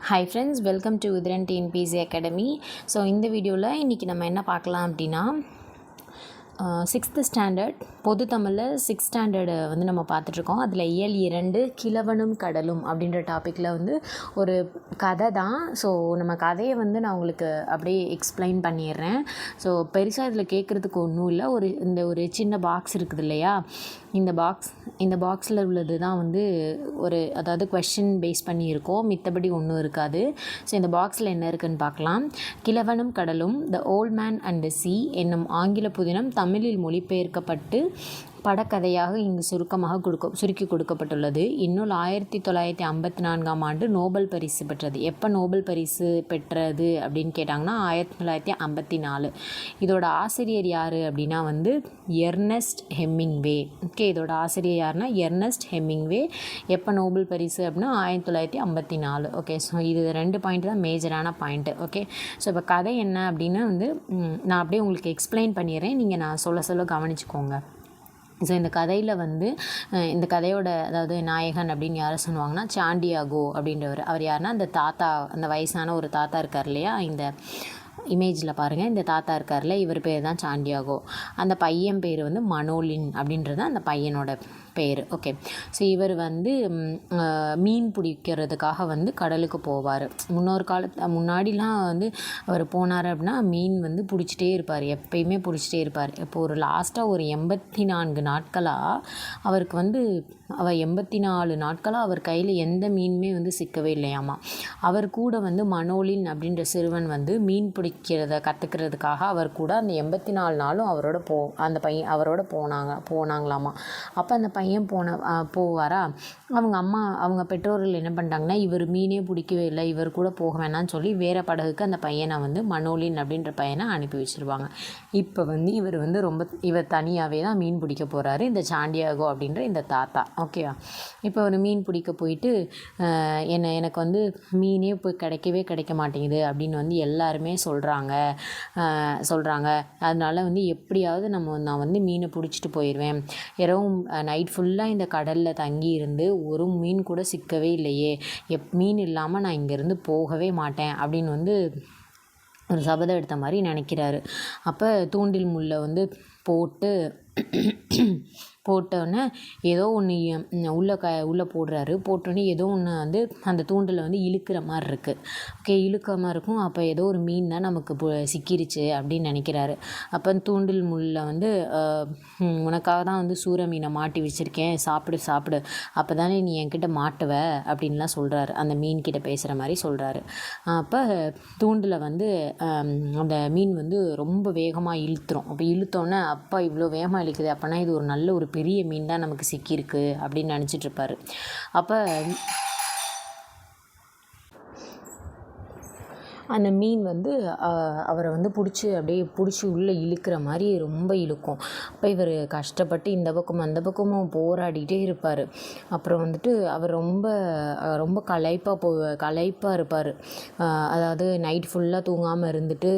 Hi friends welcome to Udhiran TNPSC academy so இந்த வீடியோவில் இன்றைக்கி நம்ம என்ன பார்க்கலாம் அப்படின்னா சிக்ஸ்த்து ஸ்டாண்டர்ட் பொது தமிழில் சிக்ஸ் ஸ்டாண்டர்டு வந்து நம்ம பார்த்துட்ருக்கோம். அதில் இயல் இரண்டு கிழவனும் கடலும் அப்படின்ற டாப்பிக்கில் வந்து ஒரு கதை தான். ஸோ நம்ம கதையை வந்து நான் உங்களுக்கு அப்படியே எக்ஸ்பிளைன் பண்ணிடுறேன். ஸோ பெருசாக இதில் கேட்குறதுக்கு ஒன்றும் இல்லை. ஒரு இந்த ஒரு சின்ன பாக்ஸ் இருக்குது இல்லையா? இந்த பாக்ஸ் இந்த பாக்ஸில் உள்ளது தான் வந்து ஒரு அதாவது கொஷின் பேஸ் பண்ணி இருக்கோம் மித்தபடி ஒன்றும் இருக்காது. ஸோ இந்த பாக்ஸில் என்ன இருக்குன்னு பார்க்கலாம். கிழவனும் கடலும் the old man and the sea என்னும் ஆங்கில புதினம் தமிழில் மொழிபெயர்க்கப்பட்டு படக்கதையாக இங்கு சுருக்கமாக கொடுக்க சுருக்கி கொடுக்கப்பட்டுள்ளது. இந்நூல் ஆயிரத்தி தொள்ளாயிரத்தி ஐம்பத்தி நான்காம் ஆண்டு நோபல் பரிசு பெற்றது. எப்போ நோபல் பரிசு பெற்றது அப்படின்னு கேட்டாங்கன்னா ஆயிரத்தி தொள்ளாயிரத்தி ஐம்பத்தி நாலு இதோட ஆசிரியர் யார் அப்படின்னா வந்து எர்னஸ்ட் ஹெம்மிங்வே ஓகே இதோட ஆசிரியர் யாருன்னா எர்னஸ்ட் ஹெம்மிங்வே எப்போ நோபல் பரிசு அப்படின்னா ஆயிரத்தி தொள்ளாயிரத்தி ஐம்பத்தி நாலு ஓகே ஸோ இது ரெண்டு பாயிண்ட் தான் மேஜரான பாயிண்ட்டு ஓகே. ஸோ இப்போ கதை என்ன அப்படின்னா வந்து நான் அப்படியே உங்களுக்கு எக்ஸ்பிளைன் பண்ணிடுறேன். நீங்கள் நான் சொல்ல சொல்ல கவனிச்சுக்கோங்க. ஸோ இந்த கதையில் வந்து இந்த கதையோட அதாவது நாயகன் அப்படின்னு யாரை சொல்லுவாங்கன்னா சாண்டியாகோ அப்படின்றவர். அவர் யாருன்னா அந்த தாத்தா அந்த வயசான ஒரு தாத்தா இருக்கார் இல்லையா? இந்த இமேஜில் பாருங்கள் இந்த தாத்தா இருக்கார்ல இவர் பேர் தான் சாண்டியாகோ. அந்த பையன் பேர் வந்து மனோலின் அப்படின்றது அந்த பையனோட பேர். ஓகே ஸோ இவர் வந்து மீன் பிடிக்கிறதுக்காக வந்து கடலுக்கு போவார். முன்னொரு காலத்து முன்னாடிலாம் வந்து அவர் போனார் அப்படின்னா மீன் வந்து பிடிச்சிட்டே இருப்பார். எப்பயுமே பிடிச்சிட்டே இருப்பார். இப்போ ஒரு லாஸ்ட்டாக ஒரு எண்பத்தி நான்கு நாட்களாக அவருக்கு வந்து அவர் எண்பத்தி நாலு நாட்களாக அவர் கையில் எந்த மீனுமே வந்து சிக்கவே இல்லையாமா. அவர் கூட வந்து மனோலின் அப்படின்ற சிறுவன் வந்து மீன் பிடிக்கிறத கற்றுக்கிறதுக்காக அவர் கூட அந்த எண்பத்தி நாலு நாளும் அவரோட போ அந்த பையன் அவரோட போனாங்க போனாங்களாமா. அப்போ அந்த பையன் போன போவாரா? அவங்க அம்மா அவங்க பெற்றோர்கள் என்ன பண்ணிட்டாங்கன்னா இவர் மீனே பிடிக்கவே இல்லை இவர் கூட போக வேணாம்னு சொல்லி வேறு படகுக்கு அந்த பையனை வந்து மனோலின் அப்படின்ற பையனை அனுப்பி வச்சிருவாங்க. இப்போ வந்து இவர் வந்து ரொம்ப இவர் தனியாகவே தான் மீன் பிடிக்க போகிறாரு இந்த சாண்டியாகோ அப்படின்ற இந்த தாத்தா. ஓகேவா இப்போ ஒரு மீன் பிடிக்க போயிட்டு என்னை என்ன எனக்கு வந்து மீனே போய் கிடைக்கவே கிடைக்க மாட்டேங்குது அப்படின்னு வந்து எல்லாருமே சொல்கிறாங்க சொல்கிறாங்க அதனால வந்து எப்படியாவது நம்ம நான் வந்து மீனை பிடிச்சிட்டு போயிடுவேன் இரவும் நைட் ஃபுல்லாக இந்த கடலில் தங்கி இருந்து ஒரு மீன் கூட சிக்கவே இல்லையே. எப் மீன் இல்லாமல் நான் இங்கேருந்து போகவே மாட்டேன் அப்படின்னு வந்து ஒரு சபதம் எடுத்த மாதிரி நினைக்கிறாரு. அப்போ தூண்டில் முள்ளை வந்து போட்டு போட்டோன்னே ஏதோ ஒன்று உள்ளே க உள்ளே போடுறாரு. போட்டோன்னே ஏதோ ஒன்று வந்து அந்த தூண்டில் வந்து இழுக்கிற மாதிரி இருக்குது ஓகே இழுக்கிற மாதிரி இருக்கும். அப்போ ஏதோ ஒரு மீன் தான் நமக்கு பு- சிக்கிருச்சு அப்படின்னு நினைக்கிறாரு. அப்போ தூண்டில் முள்ளில் வந்து உனக்காக தான் வந்து சூற மீனை மாட்டி வச்சுருக்கேன். சாப்பிடு சாப்பிடு. அப்போ தானே நீ என்கிட்ட மாட்டுவ அப்படின்லாம் சொல்கிறாரு அந்த மீன் கிட்ட பேசுகிற மாதிரி சொல்கிறாரு அப்போ தூண்டில் வந்து அந்த மீன் வந்து ரொம்ப வேகமாக இழுத்துரும். அப்போ இழுத்தோன்னே அப்பா இவ்வளோ வேகமாக இழுக்குது. அப்போனா இது ஒரு நல்ல ஒரு பெரிய மீன் தான் நமக்கு சிக்கியிருக்கு அப்படின்னு நினச்சிட்டு இருப்பாரு அப்போ அந்த மீன் வந்து அவரை வந்து பிடிச்சி அப்படியே பிடிச்சி உள்ளே இழுக்கிற மாதிரி ரொம்ப இழுக்கும். அப்போ இவர் கஷ்டப்பட்டு இந்த பக்கம் அந்த பக்கமும் போராடிட்டே இருப்பார். அப்புறம் வந்துட்டு அவர் ரொம்ப ரொம்ப களைப்பாக போ களைப்பாக இருப்பார். அதாவது நைட் ஃபுல்லாக தூங்காமல் இருந்துட்டு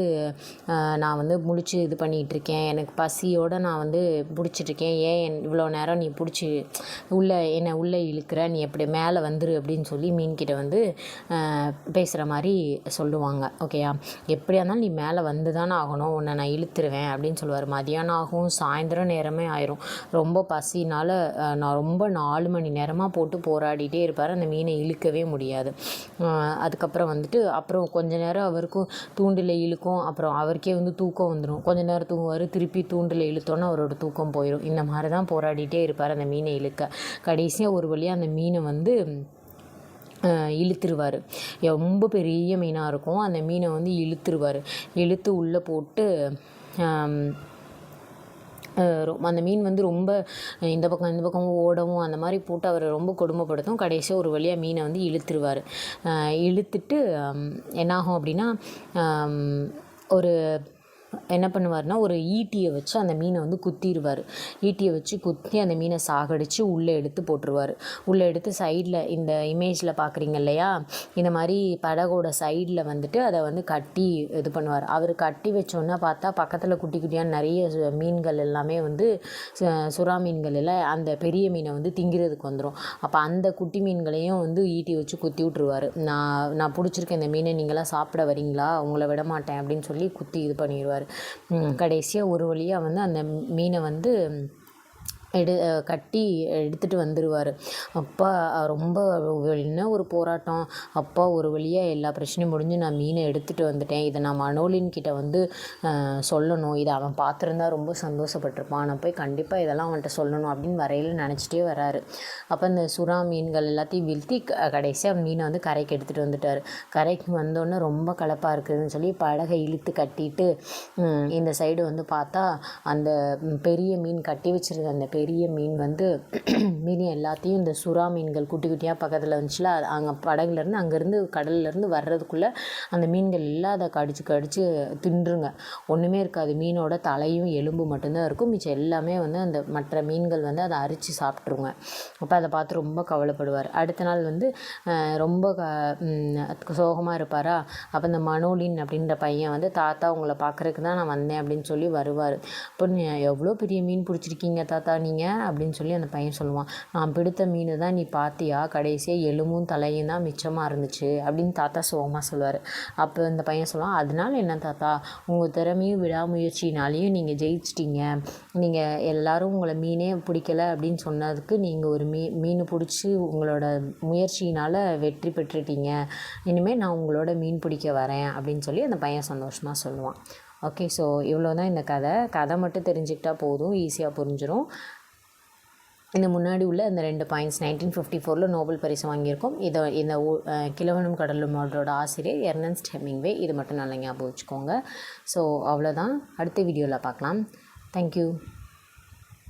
நான் வந்து முழிச்சு இது பண்ணிகிட்டு இருக்கேன் எனக்கு பசியோடு நான் வந்து பிடிச்சிட்ருக்கேன் ஏன் இவ்வளோ நேரம் நீ பிடிச்சி உள்ளே என்னை உள்ளே இழுக்கிற? நீ எப்படி மேலே வந்துரு அப்படின்னு சொல்லி மீன்கிட்ட வந்து பேசுகிற மாதிரி சொல்லுவாங்க. ஓகேயா எப்படியா இருந்தாலும் நீ மேலே வந்து தானே ஆகணும். உன்னை நான் இழுத்துருவேன் அப்படின்னு சொல்லுவார். மதியானம் ஆகும் சாயந்தரம் நேரமே ஆயிரும். ரொம்ப பசினால் நான் ரொம்ப நாலு மணி நேரமாக போட்டு போராடிட்டே இருப்பார். அந்த மீனை இழுக்கவே முடியாது. அதுக்கப்புறம் வந்துட்டு அப்புறம் கொஞ்ச நேரம் அவருக்கும் தூண்டில் இழுக்கும். அப்புறம் அவருக்கே வந்து தூக்கம் வந்துடும் கொஞ்ச நேரம் தூங்குவார். திருப்பி தூண்டில் இழுத்தோன்னே அவரோட தூக்கம் போயிடும் இந்த மாதிரி தான் போராடிட்டே இருப்பார் அந்த மீனை இழுக்க. கடைசியாக ஒரு வழியாக அந்த மீனை வந்து இழுத்துருவார். ரொம்ப பெரிய மீனாக இருக்கும். அந்த மீனை வந்து இழுத்துருவார். இழுத்து உள்ளே போட்டு அந்த மீன் வந்து ரொம்ப இந்த பக்கம் இந்த பக்கம் ஓடவும் அந்த மாதிரி போட்டு அவரை ரொம்ப கொடுமைப்படுத்தும். கடைசியாக ஒரு வழியாக மீனை வந்து இழுத்துருவார். இழுத்துட்டு என்னாகும் அப்படின்னா ஒரு என்ன பண்ணுவார்னா ஒரு ஈட்டியை வச்சு அந்த மீனை வந்து குத்திடுவார் ஈட்டியை வச்சு குத்தி அந்த மீனை சாகடித்து உள்ளே எடுத்து போட்டுருவார். உள்ளே எடுத்து சைடில் இந்த இமேஜில் பார்க்குறீங்க இல்லையா? இந்த மாதிரி படகோட சைடில் வந்துட்டு அதை வந்து கட்டி இது பண்ணுவார். அவர் கட்டி வச்சோன்னே பார்த்தா பக்கத்தில் குட்டி குட்டியான நிறைய சு- மீன்கள் எல்லாமே வந்து சு- சுறா மீன்கள் எல்லாம் அந்த பெரிய மீனை வந்து திங்கிறதுக்கு வந்துடும் அப்போ அந்த குட்டி மீன்களையும் வந்து ஈட்டி வச்சு குத்தி விட்ருவார் நான் நான் பிடிச்சிருக்கேன் இந்த மீனை நீங்களாம் சாப்பிட வரீங்களா? உங்களை விட மாட்டேன் அப்படின்னு சொல்லி குத்தி இது பண்ணிடுவார் கடைசியாக ஒரு வழியாக வந்து அந்த மீனை வந்து எடு கட்டி எடுத்துகிட்டு வந்துடுவார் அப்பா ரொம்ப என்ன ஒரு போராட்டம். அப்பா ஒரு வழியாக எல்லா பிரச்சனையும் முடிஞ்சு நான் மீனை எடுத்துகிட்டு வந்துட்டேன். இதை நான் மனோலின்கிட்ட வந்து சொல்லணும். இதை அவன் பார்த்துருந்தா ரொம்ப சந்தோஷப்பட்டிருப்பான். நான் போய் கண்டிப்பாக இதெல்லாம் அவன்கிட்ட சொல்லணும் அப்படின்னு வரையில் நினச்சிட்டே வராரு. அப்போ இந்த சுறா மீன்கள் எல்லாத்தையும் வீழ்த்தி கடைசியாக மீனை வந்து கரைக்கு எடுத்துகிட்டு வந்துட்டார். கரைக்கு வந்தோடனே ரொம்ப கலப்பாக இருக்குதுன்னு சொல்லி படகை இழுத்து கட்டிட்டு இந்த சைடு வந்து பார்த்தா அந்த பெரிய மீன் கட்டி வச்சுருக்க அந்த பெரிய பெரிய மீன் வந்து மீன் எல்லாத்தையும் இந்த சுறா மீன்கள் குட்டி குட்டியாக பக்கத்தில் வந்துச்சுல அது அங்கே படகுலேருந்து அங்கேருந்து கடல்லேருந்து வர்றதுக்குள்ளே அந்த மீன்கள் எல்லாம் அதை கடிச்சு கடிச்சு தின்றுங்க. ஒன்றுமே இருக்காது. மீனோட தலையும் எலும்பு மட்டும்தான் இருக்கும். மிச்சம் எல்லாமே வந்து அந்த மற்ற மீன்கள் வந்து அதை அரித்து சாப்பிட்ருங்க அப்போ அதை பார்த்து ரொம்ப கவலைப்படுவார். அடுத்த நாள் வந்து ரொம்ப க சோகமாக இருப்பாரா? அப்போ இந்த மனோலின் அப்படின்ற பையன் வந்து தாத்தா உங்களை பார்க்குறதுக்கு தான் நான் வந்தேன் அப்படின்னு சொல்லி வருவார். இப்போ எவ்வளோ பெரிய மீன் பிடிச்சிருக்கீங்க தாத்தா? நீ நீங்கள் அப்படின்னு சொல்லி அந்த பையன் சொல்லுவான். நான் பிடித்த மீன் தான் நீ பார்த்தியா கடைசியாக எலும்பும் தலையும் தான் மிச்சமாக இருந்துச்சு அப்படின்னு தாத்தா சோகமாக சொல்லுவார். அப்போ அந்த பையன் சொல்லுவான் அதனால என்ன தாத்தா? உங்கள் திறமையும் விடாமுயற்சினாலையும் நீங்கள் ஜெயிச்சிட்டீங்க. நீங்கள் எல்லாரும் உங்களை மீனே பிடிக்கல அப்படின்னு சொன்னதுக்கு நீங்கள் ஒரு மீ மீன் பிடிச்சி உங்களோட முயற்சியினால் வெற்றி பெற்றுட்டீங்க. இனிமேல் நான் உங்களோட மீன் பிடிக்க வரேன் அப்படின்னு சொல்லி அந்த பையன் சந்தோஷமாக சொல்லுவான். ஓகே ஸோ இவ்வளோ தான் இந்த கதை. கதை மட்டும் தெரிஞ்சுக்கிட்டா போதும் ஈஸியாக புரிஞ்சிடும் இந்த முன்னாடி உள்ள இந்த ரெண்டு பாயிண்ட்ஸ் நைன்டீன் ஃபிஃப்டி ஃபோரில் நோபல் பரிசு வாங்கியிருக்கோம். இதை இந்த கிழவனும் கடலும் அவரோட ஆசிரியர் எர்னன்ஸ்ட் ஹெமிங்வே இது மட்டும் நல்லா ஞாபகம் வச்சுக்கோங்க. ஸோ அவ்வளோதான் அடுத்த வீடியோவில் பார்க்கலாம். தேங்க்யூ